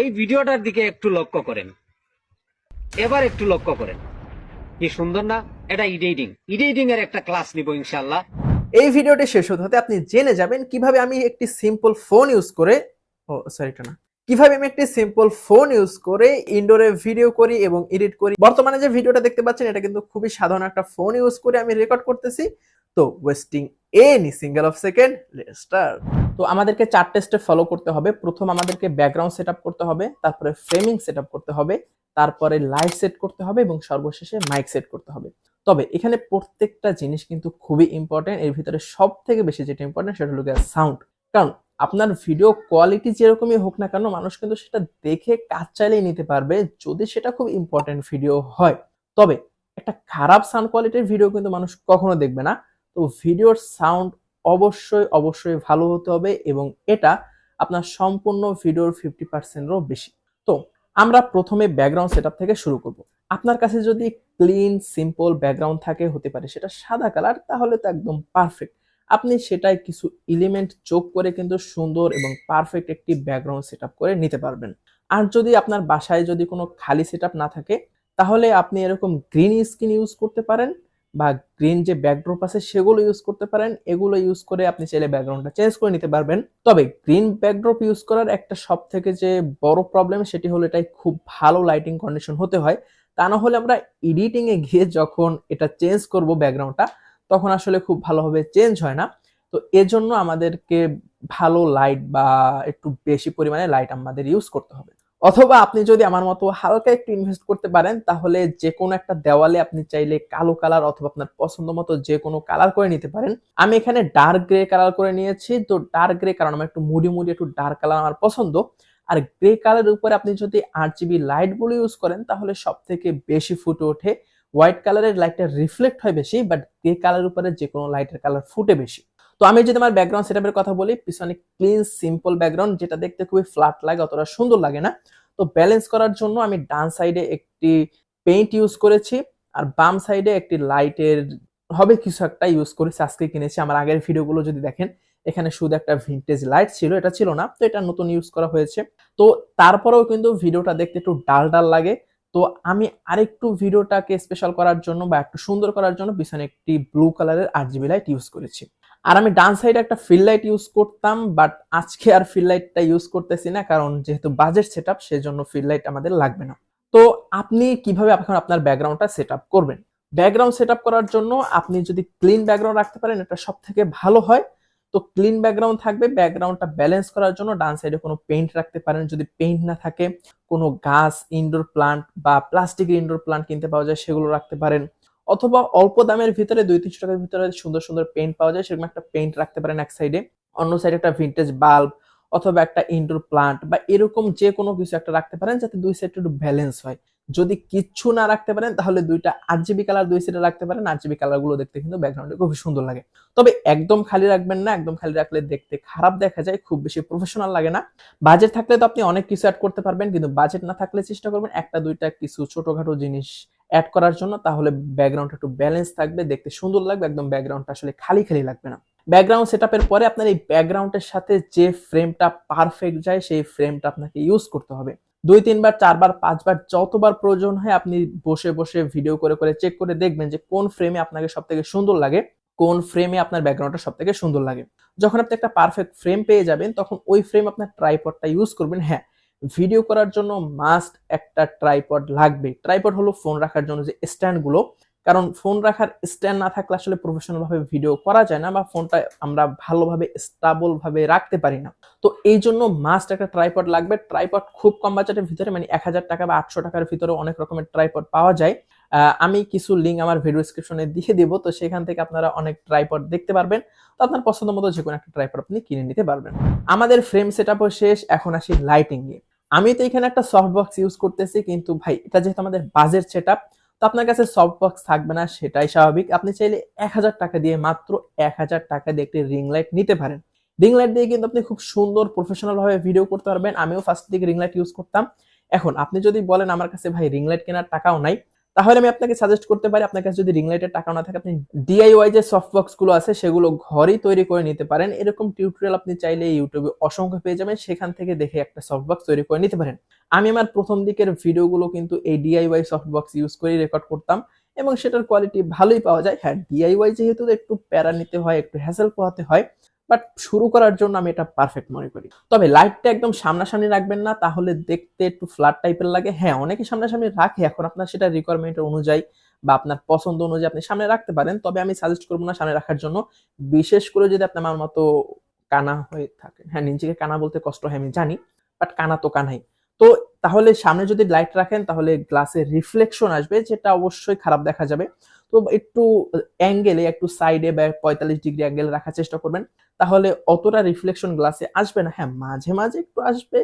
এই ভিডিওটার দিকে একটু লক্ষ্য করেন। এবার একটু লক্ষ্য করেন। কি সুন্দর না? এটা ইডিটিং ইডিটিং এর একটা ক্লাস নিব ইনশাল্লাহ এই ভিডিওটি শেষ হতে হতে আপনি জেনে যাবেন কীভাবে আমি একটি সিম্পল ফোন ইউজ করে ও সরি এটা না। কীভাবে আমি একটি সিম্পল ফোন ইউজ করে ইনডোরে ভিডিও করি এবং এডিট করি। বর্তমানে যে ভিডিওটা দেখতে পাচ্ছেন, এটা কিন্তু খুবই সাধারণ একটা ফোন ইউজ করে আমি রেকর্ড করতেছি। তো wasting any single of second start তো আমাদেরকে চারটে স্টেপ ফলো করতে হবে। প্রথম আমাদেরকে ব্যাকগ্রাউন্ড সেট করতে হবে, তারপরে ফ্রেমিং সেট করতে হবে, তারপরে লাইট সেট করতে হবে এবং সর্বশেষে মাইক সেট করতে হবে। তবে এখানে প্রত্যেকটা জিনিস কিন্তু খুবই ইম্পর্টেন্ট এর ভিতরে সব থেকে বেশি যেটা ইম্পর্টেন্ট সেটা হলো সাউন্ড কারণ আপনার ভিডিও কোয়ালিটি যেরকমই হোক না কেন, মানুষ কিন্তু সেটা দেখে কাজ চাইলেই নিতে পারবে যদি সেটা খুব ইম্পর্টেন্ট ভিডিও হয়। তবে একটা খারাপ সাউন্ড কোয়ালিটির ভিডিও কিন্তু মানুষ কখনো দেখবে না। তো ভিডিওর সাউন্ড অবশ্যই অবশ্যই ভালো হতে হবে এবং এটা আপনার সম্পূর্ণ ভিডিওর ফিফটি পার্সেন্টেরও বেশি। তো আমরা প্রথমে ব্যাকগ্রাউন্ড সেট থেকে শুরু করব। আপনার কাছে যদি ক্লিন সিম্পল ব্যাকগ্রাউন্ড থাকে, হতে পারে সেটা সাদা কালার তাহলে তো একদম পারফেক্ট আপনি সেটাই কিছু এলিমেন্ট যোগ করে কিন্তু সুন্দর এবং পারফেক্ট একটি ব্যাকগ্রাউন্ড সেট করে নিতে পারবেন। আর যদি আপনার বাসায় যদি কোনো খালি সেট না থাকে, তাহলে আপনি এরকম গ্রিন স্ক্রিন ইউজ করতে পারেন। বা গ্রিন যে ব্যাকড্রপ আছে সেগুলো ইউজ করতে পারেন। এগুলো ইউজ করে আপনি চাইলে ব্যাকগ্রাউন্ডটা চেঞ্জ করে নিতে পারবেন। তবে গ্রিন ব্যাকড্রপ ইউজ করার একটা সব থেকে যে বড় প্রবলেম সেটি হলো এটাই খুব ভালো লাইটিং কন্ডিশন হতে হয়। তা না হলে আমরা এডিটিং এ গিয়ে যখন এটা চেঞ্জ করব ব্যাকগ্রাউন্ডটা তখন আসলে খুব ভালোভাবে চেঞ্জ হয় না। তো এজন্য আমাদেরকে ভালো লাইট বা একটু বেশি পরিমাণে লাইট আমাদের ইউজ করতে হবে। অথবা আপনি যদি আমার মতো হালকা একটু ইনভেস্ট করতে পারেন, তাহলে যে কোনো একটা দেওয়ালে আপনি চাইলে কালো কালার অথবা আপনার পছন্দ মতো যে কোনো কালার করে নিতে পারেন। আমি এখানে ডার্ক গ্রে কালার করে নিয়েছি। তো ডার্ক গ্রে কারণ আমার একটু মুডি মুডি একটু ডার্ক কালার আমার পছন্দ। আর গ্রে কালারের উপরে আপনি যদি আট জিবি লাইটগুলো ইউজ করেন, তাহলে সব থেকে বেশি ফুটে ওঠে। হোয়াইট কালারের লাইটটা রিফ্লেক্ট হয় বেশি বাট গ্রে কালারের উপরে যে কোনো লাইটের কালার ফুটে বেশি। তো আমি যদি আমার ব্যাকগ্রাউন্ড সেটআপের কথা বলি, পিছনে ক্লিন সিম্পল ব্যাকগ্রাউন্ড যেটা দেখতে খুবই ফ্ল্যাট লাগে, অতটা সুন্দর লাগে না। তো ব্যালেন্স করার জন্য আমি ডান সাইডে একটি পেইন্ট ইউজ করেছি, আর বাম সাইডে একটি লাইটের হবে কিছু একটা ইউজ করেছি, আজকে কিনেছি। আমার আগের ভিডিওগুলো যদি দেখেন, এখানে শুধু একটা ভিন্টেজ লাইট ছিল, এটা ছিল না, তো এটা নতুন ইউজ করা হয়েছে। তো তারপরেও কিন্তু ভিডিওটা দেখতে একটু ডাল ডাল লাগে। তো আমি আরেকটু ভিডিওটাকে স্পেশাল করার জন্য বা একটু সুন্দর করার জন্য পিছনে একটি ব্লু কালারের আর জিবি লাইট ইউজ করেছি। আর আমি ডান সাইডে একটা ফিল লাইট ইউজ করতাম বাট আজকে আর ফিল লাইটটা ইউজ করতেছি না, কারণ যেহেতু বাজেট সেট আপ সেজন্য ফিল লাইট আমাদের লাগবে না। তো আপনি কীভাবে এখন আপনার ব্যাকগ্রাউন্ডটা সেট আপ করবেন? ব্যাকগ্রাউন্ড সেট আপ করার জন্য আপনি যদি ক্লিন ব্যাকগ্রাউন্ড রাখতে পারেন, এটা সব থেকে ভালো হয়। তো ক্লিন ব্যাকগ্রাউন্ড থাকবে ব্যাকগ্রাউন্ডটা ব্যালেন্স করার জন্য ডান সাইডে কোনো পেইন্ট রাখতে পারেন, যদি পেইন্ট না থাকে। কোনো গাছ ইনডোর প্লান্ট বা প্লাস্টিকের ইনডোর প্লান্ট কিনতে পাওয়া যায়, সেগুলো রাখতে পারেন। অথবা অল্প দামের ভিতরে দুই তিনশো টাকার ভিতরে সুন্দর সুন্দর পেইন্ট পাওয়া যায়, সেরকম একটা পেন্ট রাখতে পারেন এক সাইডে অন্য সাইডে একটা ভিন্টেজ বাল্ব অথবা একটা ইনডোর প্লান্ট বা এরকম যে কোনো কিছু একটা রাখতে পারেন যাতে দুই সাইডে একটু ব্যালেন্স হয়। যদি কিচ্ছু না রাখতে পারেন, তাহলে দুইটা আট জিবি কালার দুই সাইডে রাখতে পারেন আট জিবি কালারগুলো দেখতে কিন্তু ব্যাকগ্রাউন্ডে খুবই সুন্দর লাগে। তবে একদম খালি রাখবেন না, একদম খালি রাখলে দেখতে খারাপ দেখা যায়, খুব বেশি প্রফেশনাল লাগে না। বাজেট থাকলে তো আপনি অনেক কিছু অ্যাড করতে পারবেন, কিন্তু বাজেট না থাকলে চেষ্টা করবেন একটা দুইটা কিছু ছোটখাটো জিনিস অ্যাড করার জন্য, তাহলে ব্যাকগ্রাউন্ডটা একটু ব্যালেন্স থাকবে, দেখতে সুন্দর লাগবে, একদম ব্যাকগ্রাউন্ডটা আসলে খালি খালি লাগবে না। ব্যাকগ্রাউন্ড সেটআপের পরে আপনার এই ব্যাকগ্রাউন্ডের সাথে যে ফ্রেমটা পারফেক্ট যায়, সেই ফ্রেমটা আপনাকে ইউজ করতে হবে। দুই, তিনবার, চারবার, পাঁচবার, যতবার প্রয়োজন হয়, আপনি বসে বসে ভিডিও করে করে চেক করে দেখবেন যে কোন ফ্রেমে আপনাকে সব থেকে সুন্দর লাগে, কোন ফ্রেমে আপনার ব্যাকগ্রাউন্ডটা সব থেকে সুন্দর লাগে। যখন আপনি একটা পারফেক্ট ফ্রেম পেয়ে যাবেন, তখন ওই ফ্রেম আপনার ট্রাইপডটা ইউজ করবেন হ্যাঁ ভিডিও করার জন্য মাস্ট একটা ট্রাইপড লাগবে। ট্রাইপড হলো ফোন রাখার জন্য যে স্ট্যান্ডগুলো কারণ ফোন রাখার স্ট্যান্ড না থাকলে আসলে প্রফেশনাল ভাবে ভিডিও করা যায় না বা ফোনটা আমরা ভালোভাবে স্টেবল ভাবে রাখতে পারি না। তো এই জন্য মাস্ট একটা ট্রাইপড লাগবে। ট্রাইপড খুব কম বাজেটের ভিতরে মানে এক হাজার টাকা বা আটশো টাকার ভিতরে অনেক রকমের ট্রাইপড পাওয়া যায়। আমি কিছু লিঙ্ক আমার ভিডিও ডিসক্রিপশনে দিয়ে দিব। তো সেখান থেকে আপনারা অনেক ট্রাইপড দেখতে পারবেন। তো আপনার পছন্দ মতো যে কোনো একটা ট্রাইপড আপনি কিনে নিতে পারবেন। আমাদের ফ্রেম সেট শেষ। এখন আসি লাইটিং নিয়ে। আমি তো এখানে একটা সফট বক্স ইউজ করতেছি, কিন্তু ভাই, এটা যেহেতু আমাদের বাজেট সেট তো আপনার কাছে সফট বক্স থাকবে না, সেটাই স্বাভাবিক। আপনি চাইলে এক হাজার টাকা দিয়ে মাত্র এক হাজার টাকা দিয়ে একটি রিং লাইট নিতে পারেন। রিং লাইট দিয়ে কিন্তু আপনি খুব সুন্দর প্রফেশনালভাবে ভিডিও করতে পারবেন। আমিও ফার্স্ট দিকে রিং লাইট ইউজ করতাম। এখন আপনি যদি বলেন আমার কাছে, ভাই রিং লাইট কেনার টাকাও নাই তাহলে আমি আপনাকে সাজেস্ট করতে পারি, আপনার কাছে যদি রিং লাইটের টাকা না থাকে, আপনি ডিআইওয়াই যে সফট বক্সগুলো আছে, সেগুলো ঘরেই তৈরি করে নিতে পারেন। এরকম টিউটোরিয়াল আপনি চাইলে ইউটিউবে অসংখ্য পেয়ে যাবেন। সেখান থেকে দেখে একটা সফট বক্স তৈরি করে নিতে পারেন। আমি আমার প্রথম দিকের ভিডিওগুলো কিন্তু এই ডিআইওয়াই সফট বক্স ইউজ করেই রেকর্ড করতাম এবং সেটার কোয়ালিটি ভালোই পাওয়া যায়। হ্যাঁ ডিআইওয়াই যেহেতু একটু প্যারা নিতে হয়, একটু হ্যাসেল পোহাতে হয় বাট শুরু করার জন্য আমি এটা পারফেক্ট মনে করি। তবে লাইটটা একদম সামনাসামনি রাখবেন না, তাহলে দেখতে একটু ফ্ল্যাট টাইপের লাগে। হ্যাঁ অনেকে সামনাসামনি রাখে, এখন আপনার সেটা রিকোয়ারমেন্টের অনুযায়ী বা আপনার পছন্দ অনুযায়ী আপনি সামনে রাখতে পারেন। তবে আমি সাজেস্ট করব না সামনে রাখার জন্য। বিশেষ করে যদি আপনি আমার মতো কানা হয়ে থাকেন। হ্যাঁ নিজেকে কানা বলতে কষ্ট হয়, আমি জানি বাট কানা তো কানাই। তো তাহলে সামনে যদি লাইট রাখেন, তাহলে গ্লাসের রিফ্লেকশন আসবে, যেটা অবশ্যই খারাপ দেখা যাবে। তো একটু অ্যাঙ্গেলে একটু সাইডে বা পঁয়তাল্লিশ ডিগ্রি অ্যাঙ্গেলে রাখার চেষ্টা করবেন। তাহলে অতটা রিফ্লেকশন গ্লাসে আসবে না। হ্যাঁ মাঝে মাঝে একটু আসবে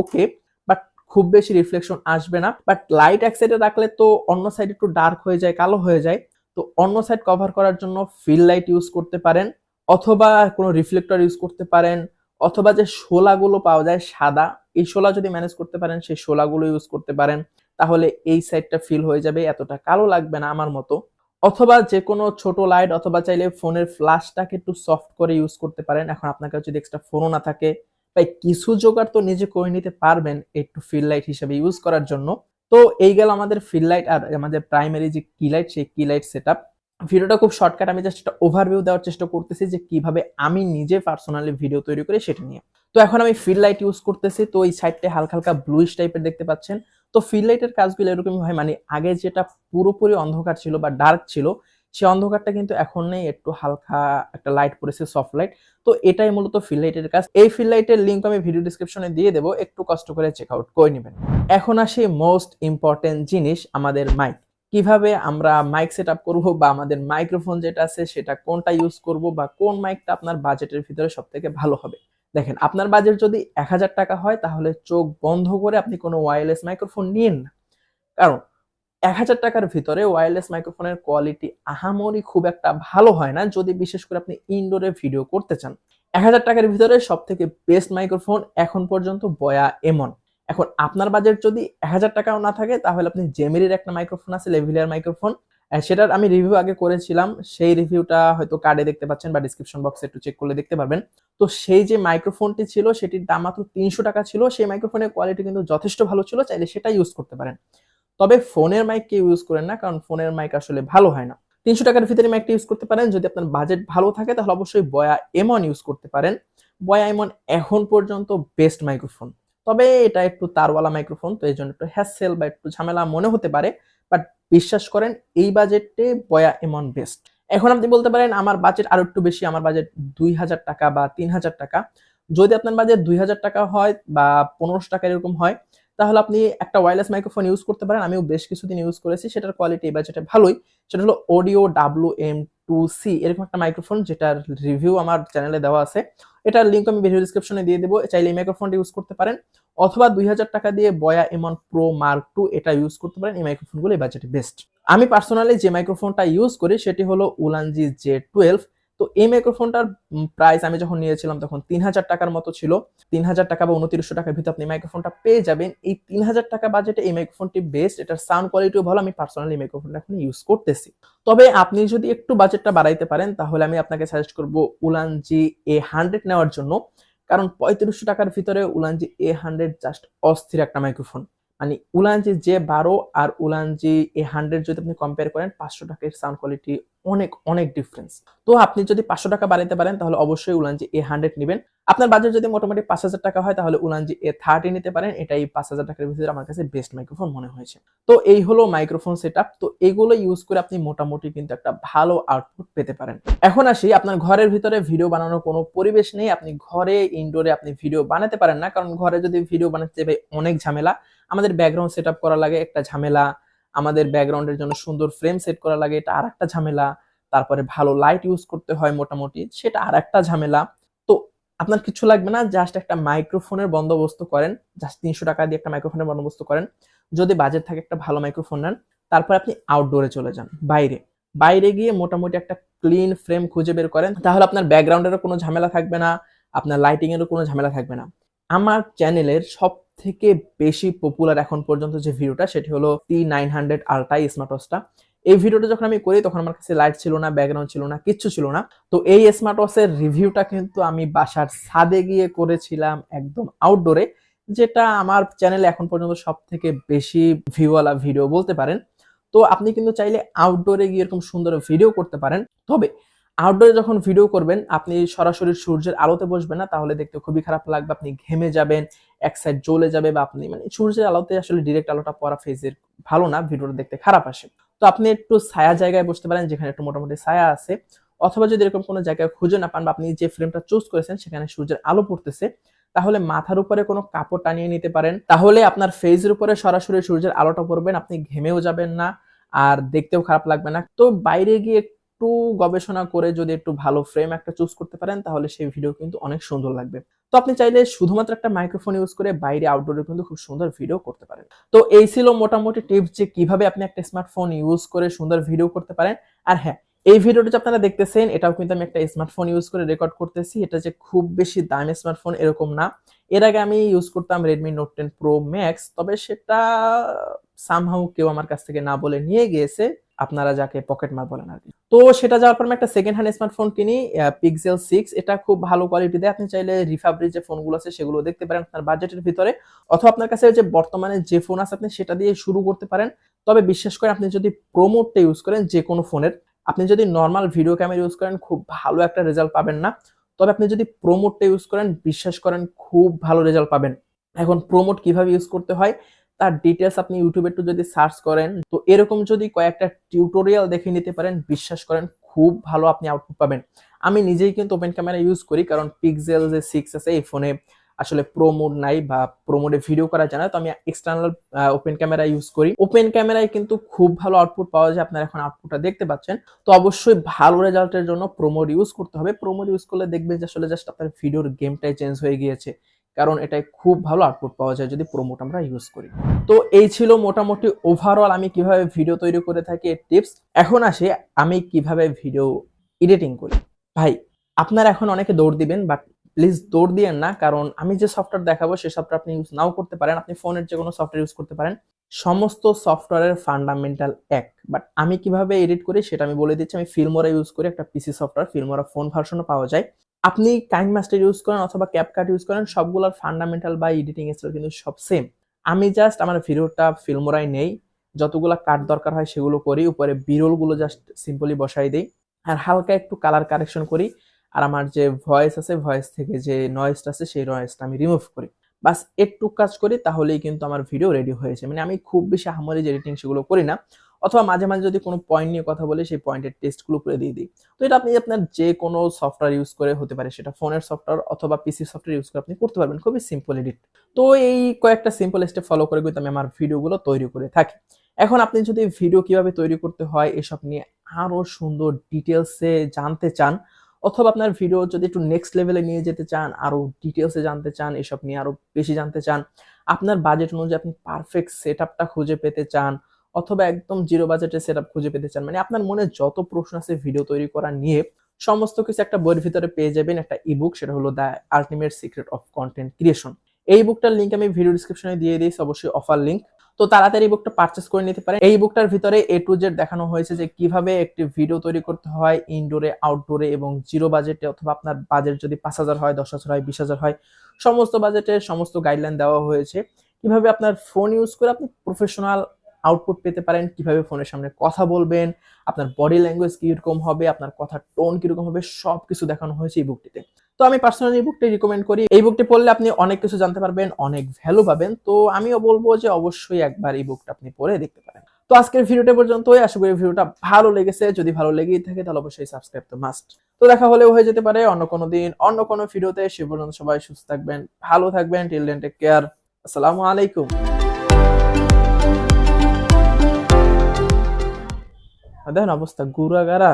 ওকে বাট খুব বেশি রিফ্লেকশন আসবে না। বাট লাইট এক সাইডে রাখলে তো অন্য সাইড একটু ডার্ক হয়ে যায়, কালো হয়ে যায়। তো অন্য সাইড কভার করার জন্য ফিল লাইট ইউজ করতে পারেন, অথবা কোনো রিফ্লেক্টর ইউজ করতে পারেন, অথবা যে শোলাগুলো পাওয়া যায় সাদা, এই শোলা যদি ম্যানেজ করতে পারেন, সেই শোলাগুলো ইউজ করতে পারেন। তাহলে এই সাইডটা ফিল হয়ে যাবে, এতটা কালো লাগবে না আমার মতো। অথবা যে কোনো ছোট লাইট অথবা চাইলে ফোনের ফ্ল্যাশটাকে একটু সফট করে ইউজ করতে পারেন। এখন আপনার কাছে যদি এক্সট্রা ফোনও না থাকে, তাই কিছু জোগাড় তো নিজে করে নিতে পারবেন একটু ফিল লাইট হিসেবে ইউজ করার জন্য। তো এই গেল আমাদের ফিল লাইট আর আমাদের প্রাইমারি যে কি লাইট সেই কি লাইট সেট ভিডিওটা খুব শর্টকাট আমি জাস্ট একটা ওভারভিউ দেওয়ার চেষ্টা করতেছি যে কীভাবে আমি নিজে পার্সোনালি ভিডিও তৈরি করি সেটা নিয়ে। তো এখন আমি ফিল লাইট ইউজ করতেছি, তো এই সাইডটা হালকা হালকা ব্লুইশ টাইপের দেখতে পাচ্ছেন। তো ফিল লাইটের কাজগুলো এরকমই হয় মানে আগে যেটা পুরোপুরি অন্ধকার ছিল বা ডার্ক ছিল, সে অন্ধকারটা কিন্তু এখন নেই, একটু হালকা একটা লাইট পড়েছে সফট লাইট তো এটাই মূলত ফিল লাইটের কাজ। এই ফিল লাইটের লিঙ্ক আমি ভিডিও ডিসক্রিপশনে দিয়ে দেবো, একটু কষ্ট করে চেক আউট করে নেবেন। এখন আসি মোস্ট ইম্পর্টেন্ট জিনিস, আমাদের মাইক কীভাবে আমরা মাইক সেট আপ করব বা আমাদের মাইক্রোফোন যেটা আছে, সেটা কোনটা ইউজ করব বা কোন মাইকটা আপনার বাজেটের ভিতরে সব থেকে ভালো হবে? দেখেন, আপনার বাজেট যদি এক হাজার টাকা হয়, তাহলে চোখ বন্ধ করে আপনি কোনো ওয়্যারলেস মাইক্রোফোন নিন না। কারণ এক হাজার টাকার ভিতরে ওয়্যারলেস মাইক্রোফোনের কোয়ালিটি আহামরি খুব একটা ভালো হয় না, যদি বিশেষ করে আপনি ইনডোরে ভিডিও করতে চান। এক হাজার টাকার ভিতরে সব থেকে বেস্ট মাইক্রোফোন এখন পর্যন্ত বয়া এমন। এখন আপনার বাজেট যদি এক হাজার টাকাও না থাকে, তাহলে আপনি জেমিরির একটা মাইক্রোফোন আছে লেভিলিয়ার মাইক্রোফোন সেটার আমি রিভিউ আগে করেছিলাম, সেই রিভিউটা হয়তো কার্ডে দেখতে পাচ্ছেন বা ডিসক্রিপশন বক্সে একটু চেক করলে দেখতে পারবেন। তো সেই যে মাইক্রোফোনটি ছিল, সেটির দাম মাত্র তিনশো টাকা ছিল, সেই মাইক্রোফোনের কোয়ালিটি কিন্তু যথেষ্ট ভালো ছিল, চাইলে সেটা ইউজ করতে পারেন। তবে ফোনের মাইক কে ইউজ করেন না, কারণ ফোনের মাইক আসলে ভালো হয় না। তিনশো টাকার ভিতরে মাইকটা ইউজ করতে পারেন, যদি আপনার বাজেট ভালো থাকে, তাহলে অবশ্যই বয়া এমন ইউজ করতে পারেন। বয়া এমন এখন পর্যন্ত বেস্ট মাইক্রোফোন তবে এটা একটু তারওয়ালা মাইক্রোফোন তো এই জন্য একটু হ্যাসেল বা একটু ঝামেলা মনে হতে পারে। বাট বিশ্বাস করেন, এই বাজেটে বয়া এমন বেস্ট এখন আপনি বলতে পারেন, আমার বাজেট আরও একটু বেশি, আমার বাজেট দুই হাজার টাকা বা তিন হাজার টাকা। যদি আপনার বাজেট দুই হাজার টাকা হয় বা পনেরোশো টাকা এরকম হয়, তাহলে আপনি একটা ওয়ারলেস মাইক্রোফোন ইউজ করতে পারেন। আমিও বেশ কিছুদিন ইউজ করেছি, সেটার কোয়ালিটি এই বাজেটে ভালোই। সেটা হলো audio W M two C এরকম একটা মাইক্রোফোন যেটার রিভিউ আমার চ্যানেলে দেওয়া আছে। এটার লিঙ্ক আমি ভিডিও ডিসক্রিপশনে দিয়ে দেবো। চাইলে এই মাইক্রোফোনটা ইউজ করতে পারেন। অথবা দুই হাজার টাকা দিয়ে বয়া এমন প্রো মার্ক টু এটা ইউজ করতে পারেন। এই মাইক্রোফোনগুলো এই বাজেটে বেস্ট আমি পার্সোনালি যে মাইক্রোফোনটা ইউজ করি, সেটি হলো উলানজি জে টুয়েলভ তো এই মাইক্রোফোনটার প্রাইস আমি যখন নিয়েছিলাম তখন তিন হাজার টাকার মতো ছিল। তিন হাজার টাকা বা উনত্রিশশো টাকার ভিতরে আপনি মাইক্রোফোনটা পেয়ে যাবেন। এই তিন হাজার টাকা বাজেটে এই মাইক্রোফোনটি বেস্ট এটার সাউন্ড কোয়ালিটিও ভালো। আমি পার্সোনালি এই মাইক্রোফোনটা এখন ইউজ করতেছি। তবে আপনি যদি একটু বাজেটটা বাড়াইতে পারেন, তাহলে আমি আপনাকে সাজেস্ট করব উলান জি এ হান্ড্রেড নেওয়ার জন্য। কারণ পঁয়ত্রিশশো টাকার ভিতরে উলানজি এ হান্ড্রেড জাস্ট অস্থির একটা মাইক্রোফোন মানে উলানজি যে বারো আর উলানজি এ হান্ড্রেড যদি আপনি কম্পেয়ার করেন, পাঁচশো টাকার সাউন্ড কোয়ালিটি অনেক অনেক ডিফারেন্স তো আপনি যদি পাঁচশো টাকা বাড়াইতে পারেন, তাহলে অবশ্যই উলানজি এ হান্ড্রেড নেবেন। আপনার বাজেট যদি মোটামুটি পাঁচ হাজার টাকা হয়, তাহলে উলানজি এ থার্টি নিতে পারেন। এটাই পাঁচ হাজার টাকার ভিতরে আমার কাছে বেস্ট মাইক্রোফোন মনে হয়েছে। তো এই হলো মাইক্রোফোন সেট তো এগুলো ইউজ করে আপনি মোটামুটি কিন্তু একটা ভালো আউটপুট পেতে পারেন। এখন আসি, আপনার ঘরের ভিতরে ভিডিও বানানোর কোনো পরিবেশ নেই। আপনি ঘরে ইনডোরে আপনি ভিডিও বানাতে পারেন না। কারণ ঘরে যদি ভিডিও বানাতে যাবে অনেক ঝামেলা। আমাদের ব্যাকগ্রাউন্ড সেট করা লাগে, একটা ঝামেলা। আমাদের ব্যাকগ্রাউন্ডের জন্য সুন্দর ফ্রেম সেট করা লাগে, এটা আর একটা ঝামেলা। তারপরে ভালো লাইট ইউজ করতে হয় মোটামুটি, সেটা আর একটা ঝামেলা। আপনার কিছু লাগবে না জাস্ট একটা মাইক্রোফোনের বন্দোবস্ত করেন জাস্ট তিনশো টাকা দিয়ে একটা মাইক্রোফোনের বন্দোবস্ত করেন। যদি বাজেট থাকে একটা ভালো মাইক্রোফোন নেন, তারপর আপনি আউটডোরে চলে যান, বাইরে। বাইরে গিয়ে মোটামুটি একটা ক্লিন ফ্রেম খুঁজে বের করেন, তাহলে আপনার ব্যাকগ্রাউন্ডেরও কোনো ঝামেলা থাকবে না, আপনার লাইটিংয়েরও কোনো ঝামেলা থাকবে না। আমার চ্যানেলের সব থেকে বেশি পপুলার এখন পর্যন্ত যে ভিডিওটা সেটি হলো T nine hundred ultra smart এই ভিডিওটা যখন আমি করি, তখন আমার কাছে লাইট ছিল না ব্যাকগ্রাউন্ড ছিল না, কিচ্ছু ছিল না। তো এই স্মার্ট ওয়াচের রিভিউটা কিন্তু আমি বাসার ছাদে গিয়ে করেছিলাম একদম আউটডোরে যেটা আমার চ্যানেলে এখন পর্যন্ত সব থেকে বেশি ভিউওয়ালা ভিডিও বলতে পারেন। তো আপনি কিন্তু চাইলে আউটডোরে গিয়ে এরকম সুন্দর ভিডিও করতে পারেন। তবে আউটডোরে যখন ভিডিও করবেন, আপনি সরাসরি সূর্যের আলোতে বসবেন না, তাহলে দেখতে খুবই খারাপ লাগবে। আপনি ঘেমে যাবেন, এক সাইড জ্বলে যাবে বা আপনি মানে সূর্যের আলোতে আসলে ডিরেক্ট আলোটা পড়া ফেজের ভালো না ভিডিওটা দেখতে খারাপ আসে। তো আপনি একটু ছায়া জায়গায় বসতে পারেন যেখানে একটু মোটামুটি ছায়া আছে, অথবা যদি এরকম কোনো জায়গায় খুঁজে না পান বা আপনি যে ফ্রেমটা চুজ করেছেন সেখানে সূর্যের আলো পড়তেছে, তাহলে মাথার উপরে কোনো কাপড় টানিয়ে নিতে পারেন। তাহলে আপনার ফেজের উপরে সরাসরি সূর্যের আলোটা পড়বেন আপনি ঘেমেও যাবেন না আর দেখতেও খারাপ লাগবে না। তো বাইরে গিয়ে একটু গবেষণা করে যদি একটু ভালো ফ্রেম একটা চুজ করতে পারেন, তাহলে সেই ভিডিও কিন্তু অনেক সুন্দর লাগবে। তো আপনি চাইলে শুধুমাত্র একটা মাইক্রোফোন ইউজ করে বাইরে আউটডোরে কিন্তু খুব সুন্দর ভিডিও করতে পারেন। তো এই ছিল মোটামুটি টিপস যে কীভাবে আপনি একটা স্মার্টফোন ইউজ করে সুন্দর ভিডিও করতে পারেন। আর হ্যাঁ এই ভিডিওটা যে আপনারা দেখতেছেন, এটাও কিন্তু আমি একটা স্মার্টফোন ইউজ করে রেকর্ড করতেছি। এটা যে খুব বেশি দামি স্মার্টফোন এরকম না। এর আগে আমি ইউজ করতাম Redmi Note ten Pro Max তবে সেটা সামহাউ কেউ আমার কাছ থেকে না বলে নিয়ে গিয়েছে। আপনারা যাকে পকেট মার বলেন আর কি। তো সেটা যাওয়ার পর আমি একটা সেকেন্ড হ্যান্ড স্মার্টফোন কিনি পিক্সেল সিক্স এটা খুব ভালো কোয়ালিটি দেয়। আপনি চাইলে রিফাবরি যে ফোনগুলো আছে সেগুলো দেখতে পারেন আপনার বাজেটের ভিতরে। অথবা আপনার কাছে যে বর্তমানে যে ফোন আছে আপনি সেটা দিয়ে শুরু করতে পারেন। তবে বিশ্বাস করে আপনি যদি প্রোমোটটা ইউজ করেন যে কোনো ফোনের আপনি যদি নর্মাল ভিডিও ক্যামেরা ইউজ করেন, খুব ভালো একটা রেজাল্ট পাবেন না। তবে আপনি যদি প্রোমোটটা ইউজ করেন, বিশ্বাস করেন খুব ভালো রেজাল্ট পাবেন। এখন প্রোমোট কীভাবে ইউজ করতে হয়? তার ডিটেলস আপনি ইউটিউবে একটু যদি সার্চ করেন, তো এরকম যদি কয়েকটা টিউটোরিয়াল দেখে নিতে পারেন, বিশ্বাস করেন খুব ভালো আপনি আউটপুট পাবেন। আমি নিজেই কিন্তু ওপেন ক্যামেরা ইউজ করি, কারণ পিক্সেল যে সিক্স আছে, এই ফোনে আসলে প্রো মোড নাই বা প্রো মোডে ভিডিও করা যায় না, তো আমি এক্সটার্নাল ওপেন ক্যামেরা ইউজ করি। ওপেন ক্যামেরায় কিন্তু খুব ভালো আউটপুট পাওয়া যায়, আপনারা এখন আউটপুটটা দেখতে পাচ্ছেন। তো অবশ্যই ভালো রেজাল্টের জন্য প্রোমোড ইউজ করতে হবে। প্রোমোড ইউজ করলে দেখবেন যে আসলে জাস্ট আপনার ভিডিওর গেমটাই চেঞ্জ হয়ে গিয়েছে। কারণ এটাই খুব ভালো আউটপুট পাওয়া যায় যদি প্রোমোট আমরা ইউজ করি। তো এই ছিল মোটামুটি ওভারঅল আমি কীভাবে ভিডিও তৈরি করে থাকি টিপস এখন আসে আমি কীভাবে ভিডিও এডিটিং করি। ভাই, আপনারা এখন অনেকে দৌড় দিবেন বাট প্লিজ দৌড় দিয়েন না, কারণ আমি যে সফটওয়্যার দেখাবো সেই সফটওয়্যার আপনি ইউজ নাও করতে পারেন, আপনি ফোনের যে কোনো সফটওয়্যার ইউজ করতে পারেন। সমস্ত সফটওয়্যারের ফান্ডামেন্টাল এক বাট আমি কীভাবে এডিট করি সেটা আমি বলে দিচ্ছি। আমি ফিল্মোরা ইউজ করি, একটা পিসি সফটওয়্যার ফিল্মোরা ফোন ভার্সনও পাওয়া যায়। আপনি কাইন মাস্টার ইউজ করেন অথবা ক্যাপকাট ইউজ করেন, সবগুলোর ফান্ডামেন্টাল বা এডিটিং স্টাইল কিন্তু সব সেম আমি জাস্ট আমার ভিডিওটা ফিল্মোরাই নেই, যতগুলো কাট দরকার হয় সেগুলো করি, উপরে বিরলগুলো জাস্ট সিম্পলি বসাই দিই, আর হালকা একটু কালার কারেকশন করি, আর আমার যে ভয়েস আছে ভয়েস থেকে যে নয়েজটা আছে, সেই নয়েসটা আমি রিমুভ করি। বাস একটু কাজ করি, তাহলেই কিন্তু আমার ভিডিও রেডি হয়েছে মানে আমি খুব বেশি আহামরি যে এডিটিং সেগুলো করি না। অথবা মাঝে মাঝে যদি কোনো পয়েন্ট নিয়ে কথা বলি, সেই পয়েন্টের টেস্টগুলো করে দিয়ে দিই। তো এটা আপনি আপনার যে কোনো সফটওয়্যার ইউজ করে হতে পারে, সেটা ফোনের সফটওয়্যার অথবা পিসি সফটওয়্যার ইউজ করে আপনি করতে পারবেন। খুবই সিম্পল এডিট তো এই কয়েকটা সিম্পল স্টেপ ফলো করে কিন্তু আমি আমার ভিডিওগুলো তৈরি করে থাকি। এখন আপনি যদি ভিডিও কীভাবে তৈরি করতে হয়, এসব নিয়ে আরও সুন্দর ডিটেলসে জানতে চান, অথবা আপনার ভিডিও যদি একটু নেক্সট লেভেলে নিয়ে যেতে চান, আরও ডিটেলসে জানতে চান, এসব নিয়ে আরও বেশি জানতে চান, আপনার বাজেট অনুযায়ী আপনি পারফেক্ট সেট আপটা খুঁজে পেতে চান অথবা একদম জিরো বাজেটের সেট খুঁজে পেতে চান মানে আপনার মনে যত প্রশ্ন আছে ভিডিও তৈরি করা নিয়ে সমস্ত কিছু একটা বইয়ের ভিতরে পেয়ে যাবেন একটা ইবুক সেটা হলো the ultimate secret of content creation এই বুকটার লিঙ্ক আমি ভিডিও ডিসক্রিপশনে দিয়ে দিয়েছি, অবশ্যই অফার লিঙ্ক তো তাড়াতাড়ি বুকটা পারচেস করে নিতে পারেন। এই বুকটার ভিতরে এ টু জেড দেখানো হয়েছে যে কীভাবে একটি ভিডিও তৈরি করতে হয় ইনডোরে আউটডোরে এবং জিরো বাজেটে অথবা আপনার বাজেট যদি পাঁচ হাজার হয়, দশ হাজার হয়, বিশ হাজার হয়, সমস্ত বাজেটে সমস্ত গাইডলাইন দেওয়া হয়েছে। কীভাবে আপনার ফোন ইউজ করে আপনি প্রফেশনাল আউটপুট পেতে পারেন, কীভাবে ফোনের সামনে কথা বলবেন, আপনার বডি ল্যাঙ্গুয়েজ কীরকম হবে, আপনার কথার টোন কীরকম হবে সব কিছু দেখানো হয়েছে এই বুকটিতে তো আমি পার্সোনালি বুকটি রিকমেন্ড করি। এই বুকটি পড়লে আপনি অনেক কিছু জানতে পারবেন, অনেক ভ্যালু পাবেন। তো আমিও বলব যে অবশ্যই একবার এই বুকটা আপনি পড়ে দেখতে পারেন। তো আজকের ভিডিওটা পর্যন্তই। আশা করি ভিডিওটা ভালো লেগেছে। যদি ভালো লেগেই থাকে, তাহলে অবশ্যই সাবস্ক্রাইব তো মাস্ট তো দেখা হলেও হয়ে যেতে পারে অন্য কোনো দিন, অন্য কোনো ভিডিওতে সে পর্যন্ত সবাই সুস্থ থাকবেন, ভালো থাকবেন। টিল দেন টেক কেয়ার আসসালামু আলাইকুম। দেখেন অবস্থা গুড়াগাড়া